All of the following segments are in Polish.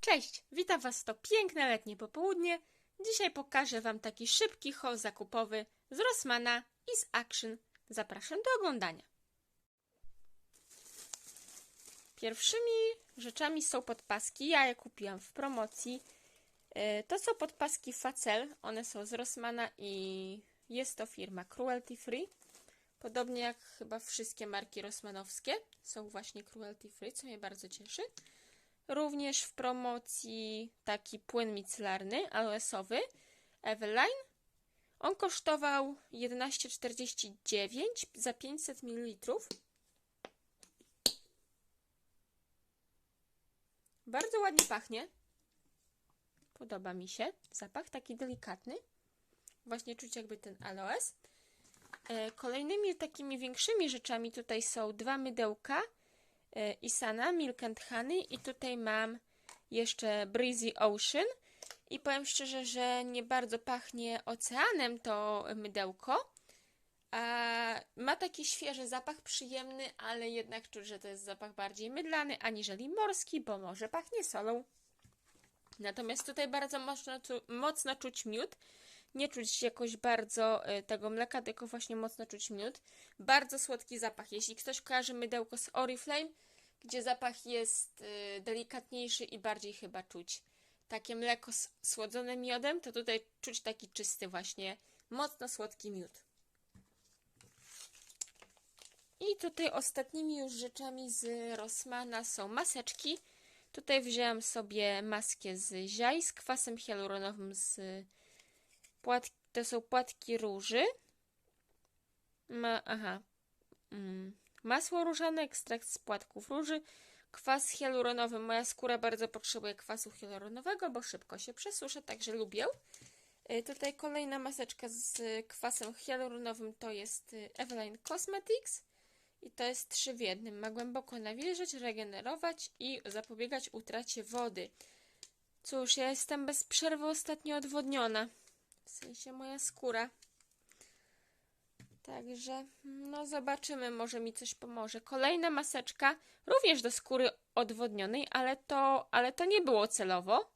Cześć, witam Was to piękne letnie popołudnie. Dzisiaj pokażę Wam taki szybki haul zakupowy z Rossmana i z Action. Zapraszam do oglądania. Pierwszymi rzeczami są podpaski. Ja je kupiłam w promocji. E, To są podpaski Facel. One są z Rossmana i jest to firma Cruelty Free. Podobnie jak chyba wszystkie marki rossmanowskie są właśnie cruelty free, co mnie bardzo cieszy. Również w promocji taki płyn micelarny, aloesowy, Eveline. On kosztował 11,49 za 500 ml. Bardzo ładnie pachnie. Podoba mi się. Zapach taki delikatny. Właśnie czuć jakby ten aloes. E, Kolejnymi takimi większymi rzeczami tutaj są dwa mydełka Isana, Milk and Honey. I tutaj mam jeszcze Breezy Ocean. I powiem szczerze, że nie bardzo pachnie oceanem to mydełko, a ma taki świeży zapach, przyjemny, ale jednak czuć, że to jest zapach bardziej mydlany aniżeli morski, bo może pachnie solą. Natomiast tutaj bardzo mocno, mocno czuć miód, nie czuć jakoś bardzo y, tego mleka, tylko właśnie mocno czuć miód. Bardzo słodki zapach. Jeśli ktoś kojarzy mydełko z Oriflame, gdzie zapach jest y, delikatniejszy i bardziej chyba czuć takie mleko słodzone miodem, to tutaj czuć taki czysty właśnie, mocno słodki miód. I tutaj ostatnimi już rzeczami z Rossmana są maseczki. Tutaj wzięłam sobie maskę z ziaj z kwasem hialuronowym z to są płatki róży. Ma, aha. Mm, masło różane, ekstrakt z płatków róży, kwas hialuronowy. Moja skóra bardzo potrzebuje kwasu hialuronowego, bo szybko się przesuszę, także lubię. Y, tutaj kolejna maseczka z kwasem hialuronowym to jest y, Eveline Cosmetics. I to jest trzy w jednym. Ma głęboko nawilżyć, regenerować i zapobiegać utracie wody. Cóż, ja jestem bez przerwy ostatnio odwodniona. W sensie moja skóra. Także, no zobaczymy, może mi coś pomoże. Kolejna maseczka, również do skóry odwodnionej, ale to, ale to nie było celowo.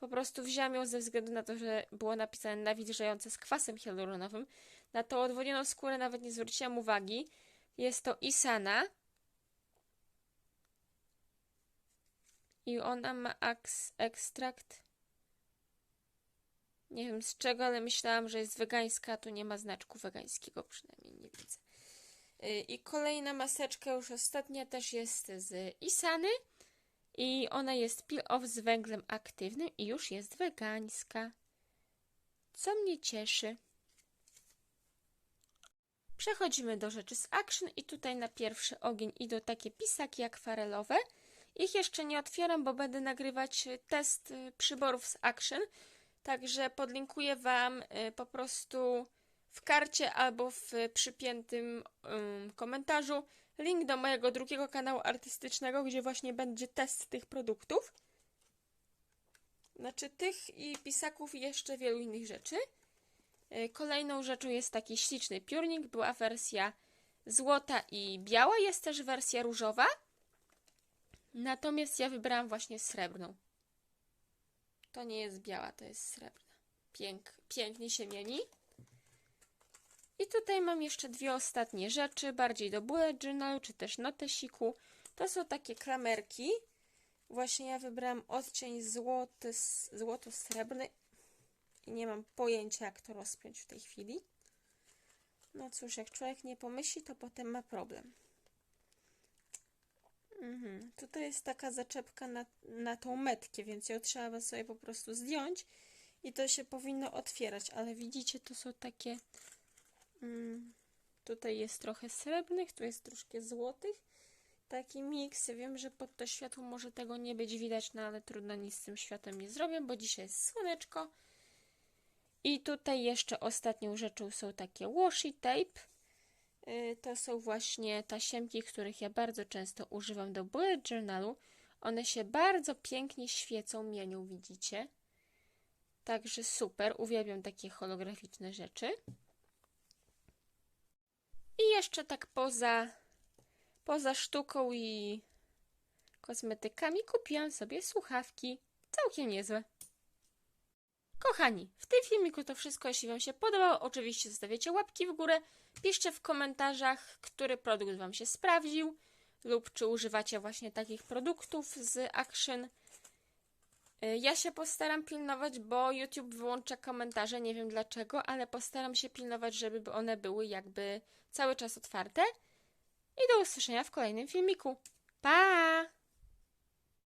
Po prostu wziąłam ją ze względu na to, że było napisane nawilżające z kwasem hialuronowym. Na tą odwodnioną skórę nawet nie zwróciłam uwagi. Jest to Isana. I ona ma ekstrakt nie wiem z czego, ale myślałam, że jest wegańska, a tu nie ma znaczku wegańskiego, przynajmniej nie widzę. Y, I kolejna maseczka, już ostatnia, też jest z Isany. I ona jest peel off z węglem aktywnym i już jest wegańska. Co mnie cieszy. Przechodzimy do rzeczy z Action i tutaj na pierwszy ogień idą takie pisaki akwarelowe. Ich jeszcze nie otwieram, bo będę nagrywać test y, przyborów z Action. Także podlinkuję Wam y, po prostu w karcie albo w przypiętym komentarzu link do mojego drugiego kanału artystycznego, gdzie właśnie będzie test tych produktów. Znaczy tych i pisaków i jeszcze wielu innych rzeczy. Y, kolejną rzeczą jest taki śliczny piórnik. Była wersja złota i biała, jest też wersja różowa. Natomiast ja wybrałam właśnie srebrną. To nie jest biała, to jest srebrna. Pięk, pięknie się mieni. I tutaj mam jeszcze dwie ostatnie rzeczy, bardziej do bullet czy też notesiku. To są takie klamerki. Właśnie ja wybrałam odcień złoty, złoto-srebrny i nie mam pojęcia, jak to rozpiąć w tej chwili. No cóż, jak człowiek nie pomyśli, to potem ma problem. Mhm. Tutaj jest taka zaczepka na, na tą metkę, więc ją trzeba sobie po prostu zdjąć i to się powinno otwierać, ale widzicie, to są takie mm, tutaj jest trochę srebrnych, tu jest troszkę złotych. Taki miks, wiem, że pod to światło może tego nie być widać, no ale trudno nic z tym światłem nie zrobię, bo dzisiaj jest słoneczko. I tutaj jeszcze ostatnią rzeczą są takie washi tape to są właśnie tasiemki, których ja bardzo często używam do bullet journalu. One się bardzo pięknie świecą, mienią, widzicie? Także super, uwielbiam takie holograficzne rzeczy. I jeszcze tak poza, poza sztuką i kosmetykami kupiłam sobie słuchawki całkiem niezłe. Kochani, w tym filmiku to wszystko. Jeśli Wam się podobało, oczywiście zostawiacie łapki w górę. Piszcie w komentarzach, który produkt Wam się sprawdził lub czy używacie właśnie takich produktów z Action. Y, Ja się postaram pilnować, bo YouTube wyłącza komentarze, nie wiem dlaczego, ale postaram się pilnować, żeby one były jakby cały czas otwarte. I do usłyszenia w kolejnym filmiku. Pa!